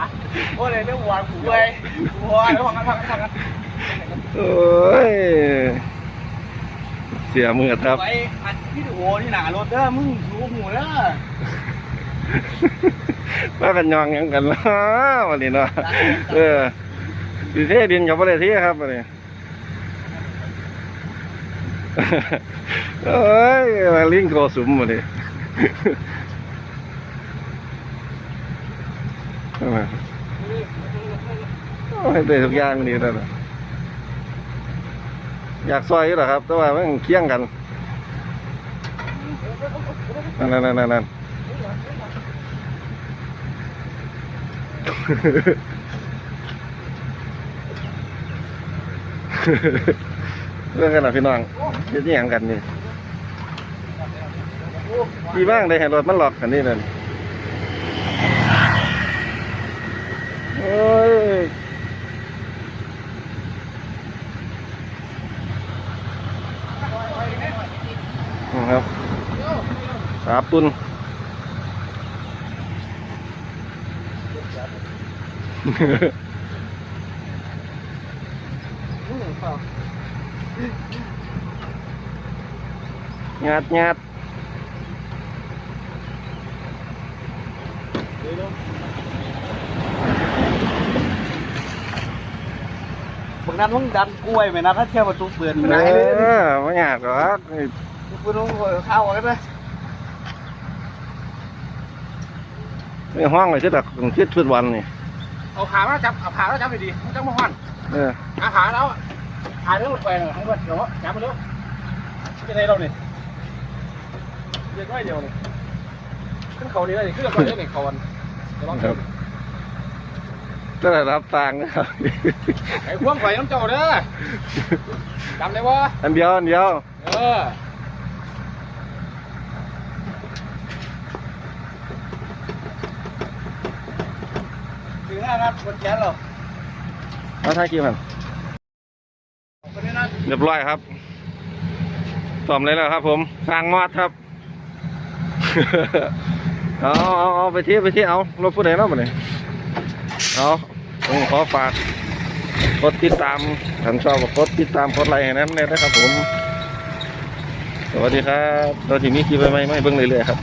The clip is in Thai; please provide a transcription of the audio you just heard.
างกูเว้ยโอ้ยพังกันพังกันพังกันโอ้ย เสียมือครับไว้อัดวิดีโอที่หนารถเด้อมึงสูหูเด้อว่ากันยองหยังกันล่ะวันนี้เนาะเออดีเทดินกับประเทศครับวันนี้เอ้ยมาลิงโกสุมวันนี้ เอามโอ้ยได้ทุกอย่างดีแล้วนะอยากซอยอยู่เหรอครับ แต่ว่ามันเคี่ยงกันนั่นนั่นนั่นนั่นเรื่องกันนะพี่น้องเฮ็ดอิหยังกันนี่ดีบ้างได้เห็นรถมันหลอกกันนี่นั่น อ้ยนะครับสาปุนงัดงัด บาง นั้นมึงดันกล้วยไหมนะถ้าเทียวประตูเปื่อนไหนเลยอไม่อยากหรอกนี่กูต้องเข้ากันเลยไม่ห้องเลยที่แบบคิดชุดวันนี่เอาขามาจับเอาขามาจับไปดีมันจับมาห่อนเอออาขาแล้วขาเรื่องรถไฟหน่อยให้ก่อนเดี๋ยวจับมาเร็วจะได้เราเนี่ยเรียกไว้เดียวเลยขึ้นเขานี่เลยขึ้นก่อนเรื่องไอ้คอนเดี๋ยวลองดู รับก็ได้รับตังค์นะครับไอ้ควงไฟน้ำเจ้าเด้อจำได้บ่อันเดียวอันเดียวเออถึงห้านัดหมดแขนหรอเอาท่ากี่มันคนนี้นะเรียบร้อยครับซ่อมเลยแล้วครับ ผมสร้างมอดครับเอาเอาเอาไปที่ไปที่เอารถผู้ใดเนาะมาเนี่ย เอาผมขอฝากกดติดตามถ้าชอบกดติดตามกดไลค์นั้นเลยนะครับผม สวัสดีครับเราที่มีคลิปใหม่ๆมาให้เบิ่งเรื่อยๆครับ